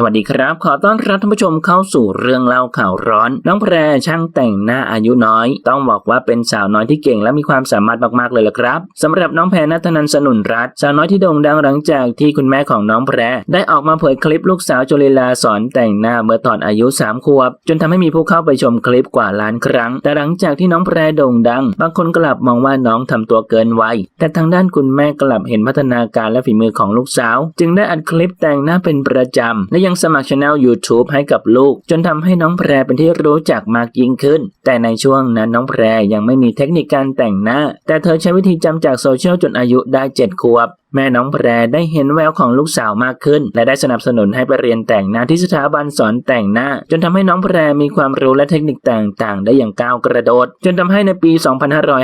สวัสดีครับ ขอต้อนรับท่านผู้ชมเข้าสู่เรื่องเล่าข่าวร้อน น้องแพรช่างแต่งหน้าอายุน้อย ต้องบอกว่าเป็นสาวน้อยที่เก่งและมีความสามารถมากๆเลยละครับสำหรับน้องแพรนัทนันสนุนรัตสาวน้อยที่โด่งดังหลังจากที่คุณแม่ของน้องแพรได้ออกมาเผยคลิปลูกสาวโจลิลาสอนแต่งหน้าเมื่อตอนอายุ3ขวบ จนทำให้มีผู้เข้าไปชมคลิปกว่าล้านครั้ง แต่หลังจากที่น้องแพรโด่งดัง บางคนกลับมองว่าน้องทำตัวเกินวัยแต่ทางด้านคุณแม่กลับเห็นพัฒนาการและฝีมือของลูกสาว จึงได้อัดคลิปแต่งหน้าเป็นประจำและยังสมัครช anel YouTube ให้กับลูก จนทำให้น้องแพรเป็นที่รู้จักมากยิ่งขึ้น แต่ในช่วงนั้นน้องแพรยังไม่มีเทคนิคการแต่งหน้า แต่เธอใช้วิธีจำจากโซเชียลจนอายุได้ 7 ขวบแม่น้องแพรได้เห็นแววของลูกสาวมากขึ้น และได้สนับสนุนให้ไปเรียนแต่งหน้าที่สถาบันสอนแต่งหน้า จนทำให้น้องแพรมีความรู้และเทคนิคต่างๆ ได้อย่างก้าวกระโดด จนทำให้ในปี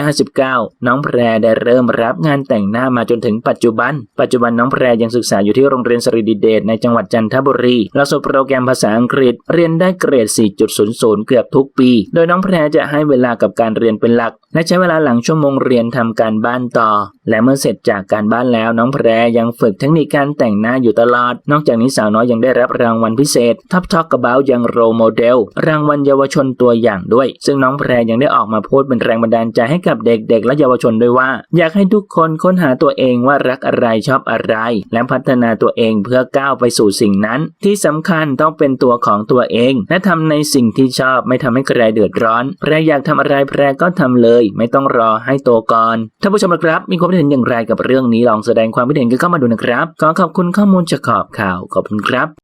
2559 น้องแพรได้เริ่มรับงานแต่งหน้ามาจนถึงปัจจุบัน ปัจจุบันน้องแพรยังศึกษาอยู่ที่โรงเรียนสริดิเดชในจังหวัดจันทบุรีหลักสูตรโปรแกรมภาษาอังกฤษ เรียนได้เกรด 4.00 เกือบทุกปี โดยน้องแพรจะให้เวลากับการเรียนเป็นหลัก และใช้เวลาหลังชั่วโมงเรียนทำการบ้านต่อ และเมื่อเสร็จจากการบ้านแล้วน้องแพรยังฝึกเทคนิคการแต่งหน้าอยู่ตลอด นอกจากนี้สาวน้อยยังได้รับรางวัลพิเศษ Top Talk About ยังโรโมเดลรางวัลเยาวชนตัวอย่างด้วย ซึ่งน้องแพรยังได้ออกมาพูดเป็นแรงบันดาลใจให้กับเด็กๆ และเยาวชนด้วยว่า อยากให้ทุกคนค้นหาตัวเองว่ารักอะไรชอบอะไร และพัฒนาตัวเองเพื่อก้าวไปสู่สิ่งนั้น ที่สำคัญต้องเป็นตัวของตัวเอง และทำในสิ่งที่ชอบไม่ทำให้ใครเดือดร้อน แพรอยากทำอะไรแพรก็ทำเลย ไม่ต้องรอให้โตก่อนท่านผู้ชมนะครับ มีความเห็นอย่างไรกับเรื่องนี้ลองแสดงความคิดเห็นก็เข้ามาดูนะครับ ขอขอบคุณข้อมูลจากขอบข่าว ขอบคุณครับ